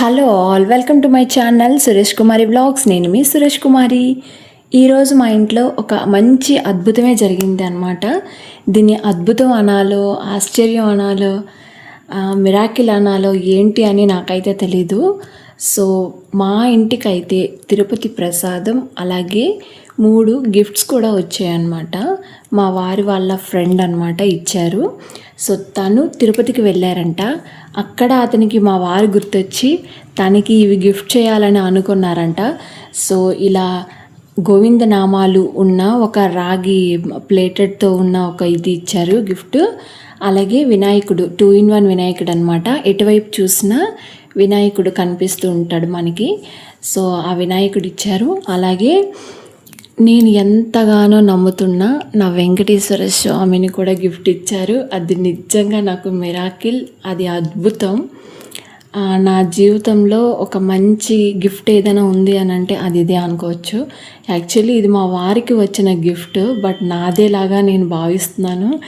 Hello all welcome to my channel Suresh Kumari blogs నేను మీ సురేష్ కుమారి. ఈరోజు మా ఇంట్లో ఒక మంచి అద్భుతమే జరిగింది అనమాట దీన్ని అద్భుతం అనాలో ఆశ్చర్యం అనాలో మిరాకిల్ అనాలో ఏంటి అని నాకైతే తెలీదు. సో మా ఇంటికైతే తిరుపతి ప్రసాదం అలాగే మూడు గిఫ్ట్స్ కూడా వచ్చాయన్నమాట. మా వారి వాళ్ళ ఫ్రెండ్ అనమాట ఇచ్చారు. సో తను తిరుపతికి వెళ్ళారంట. అక్కడ అతనికి మా వారు గుర్తొచ్చి తనకి ఇవి గిఫ్ట్ చేయాలని అనుకున్నారంట. సో ఇలా గోవింద నామాలు ఉన్న ఒక రాగి ప్లేటెడ్తో ఉన్న ఒక ఇది ఇచ్చారు గిఫ్ట్ అలాగే వినాయకుడు టూ ఇన్ వన్ వినాయకుడు అనమాట ఎటువైపు చూసినా వినాయకుడు కనిపిస్తూ ఉంటాడు మనకి. సో ఆ వినాయకుడు ఇచ్చారు. అలాగే నేను ఎంతగానో నమ్ముతున్నా నా వెంకటేశ్వర స్వామిని కూడా గిఫ్ట్ ఇచ్చారు. అది నిజంగా నాకు మిరాకిల్ అది అద్భుతం. నా జీవితంలో ఒక మంచి గిఫ్ట్ ఏదైనా ఉంది అని అంటే అది ఇదే అనుకోవచ్చు. యాక్చువల్లీ ఇది మా వారికి వచ్చిన గిఫ్ట్ బట్ నాదేలాగా నేను భావిస్తున్నాను.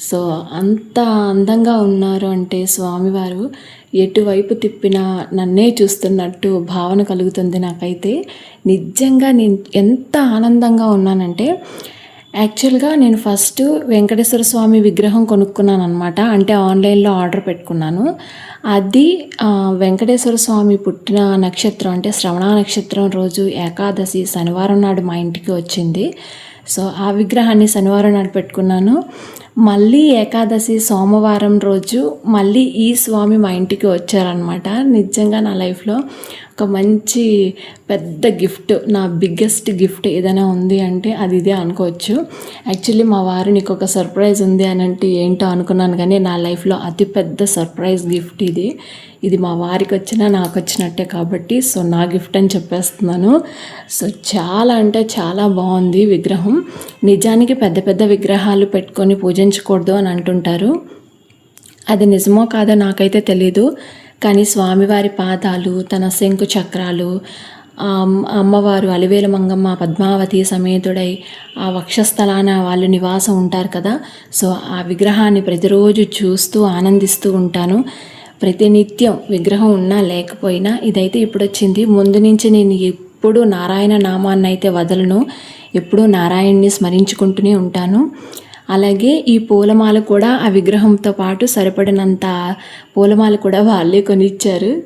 సో అంత అందంగా ఉన్నారు అంటే స్వామివారు ఎటువైపు తిప్పినా నన్నే చూస్తున్నట్టు భావన కలుగుతుంది నాకైతే. నిజంగా నేను ఎంత ఆనందంగా ఉన్నానంటే యాక్చువల్గా నేను ఫస్ట్ వెంకటేశ్వర స్వామి విగ్రహం కొనుక్కున్నాను అనమాట అంటే ఆన్లైన్లో ఆర్డర్ పెట్టుకున్నాను. అది వెంకటేశ్వర స్వామి పుట్టిన నక్షత్రం అంటే శ్రవణ నక్షత్రం రోజు ఏకాదశి శనివారం నాడు మా ఇంటికి వచ్చింది. సో ఆ విగ్రహాన్ని శనివారం నాడు పెట్టుకున్నాను. మళ్ళీ ఏకాదశి సోమవారం రోజు మళ్ళీ ఈ స్వామి మా ఇంటికి వచ్చారనమాట నిజంగా నా లైఫ్లో ఒక మంచి పెద్ద గిఫ్ట్ నా బిగ్గెస్ట్ గిఫ్ట్ ఏదైనా ఉంది అంటే అది ఇదే అనుకోవచ్చు. యాక్చువల్లీ మా వారు నీకు ఒక సర్ప్రైజ్ ఉంది అని అంటే ఏంటో అనుకున్నాను కానీ నా లైఫ్లో అతి పెద్ద సర్ప్రైజ్ గిఫ్ట్ ఇది. ఇది మా వారికి వచ్చినా నాకు వచ్చినట్టే కాబట్టి సో నా గిఫ్ట్ అని చెప్పేస్తున్నాను. సో చాలా అంటే చాలా బాగుంది విగ్రహం. నిజానికి పెద్ద పెద్ద విగ్రహాలు పెట్టుకొని పూజ నిద్రించకూడదు అని అంటుంటారు. అది నిజమో కాదో నాకైతే తెలీదు. కానీ స్వామివారి పాదాలు తన శంకు చక్రాలు అమ్మవారు అలివేల మంగమ్మ పద్మావతి సమేతుడై ఆ వక్షస్థలాన వాళ్ళు నివాసం ఉంటారు కదా. సో ఆ విగ్రహాన్ని ప్రతిరోజు చూస్తూ ఆనందిస్తూ ఉంటాను. ప్రతినిత్యం విగ్రహం ఉన్నా లేకపోయినా ఇదైతే ఇప్పుడు వచ్చింది ముందు నుంచి నేను ఎప్పుడు నారాయణ నామాన్ని అయితే వదలను. ఎప్పుడూ నారాయణ్ణి స్మరించుకుంటూనే ఉంటాను. అలాగే ఈ పూలమాల కూడా ఆ విగ్రహంతో పాటు సరిపడినంత పూలమాల కూడా వాళ్ళే కొనిచ్చారు.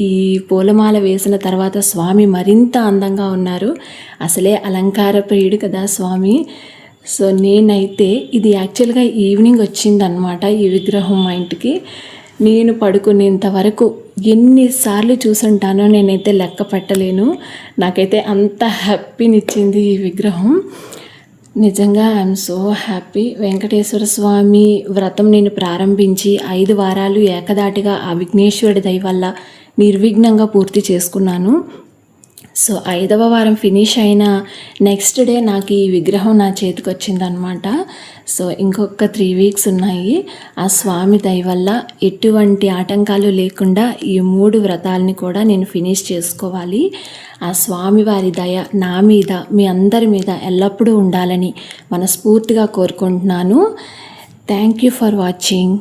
ఈ పూలమాల వేసిన తర్వాత స్వామి మరింత అందంగా ఉన్నారు. అసలే అలంకార ప్రియుడు కదా స్వామి. సో నేనైతే ఇది యాక్చువల్గా ఈవినింగ్ వచ్చిందనమాట ఈ విగ్రహం మా ఇంటికి. నేను పడుకునేంత వరకు ఎన్నిసార్లు చూసుంటానో నేనైతే లెక్క పెట్టలేను. నాకైతే అంత హ్యాపీనిచ్చింది ఈ విగ్రహం. నిజంగా I'm so happy Venkateswara Swamy వ్రతం నేను ప్రారంభించి ఐదు వారాలు ఏకదాటిగా ఆ విఘ్నేశ్వరుడి దయ వల్ల నిర్విఘ్నంగా పూర్తి చేసుకున్నాను. సో ఐదవ వారం ఫినిష్ అయిన నెక్స్ట్ డే నాకు ఈ విగ్రహం నా చేతికి వచ్చిందనమాట సో ఇంకొక త్రీ వీక్స్ ఉన్నాయి. ఆ స్వామి దయ వల్ల ఎటువంటి ఆటంకాలు లేకుండా ఈ మూడు వ్రతాలని కూడా నేను ఫినిష్ చేసుకోవాలి. ఆ స్వామి వారి దయ నా మీద మీ అందరి మీద ఎల్లప్పుడూ ఉండాలని మనస్ఫూర్తిగా కోరుకుంటున్నాను. Thank you for watching.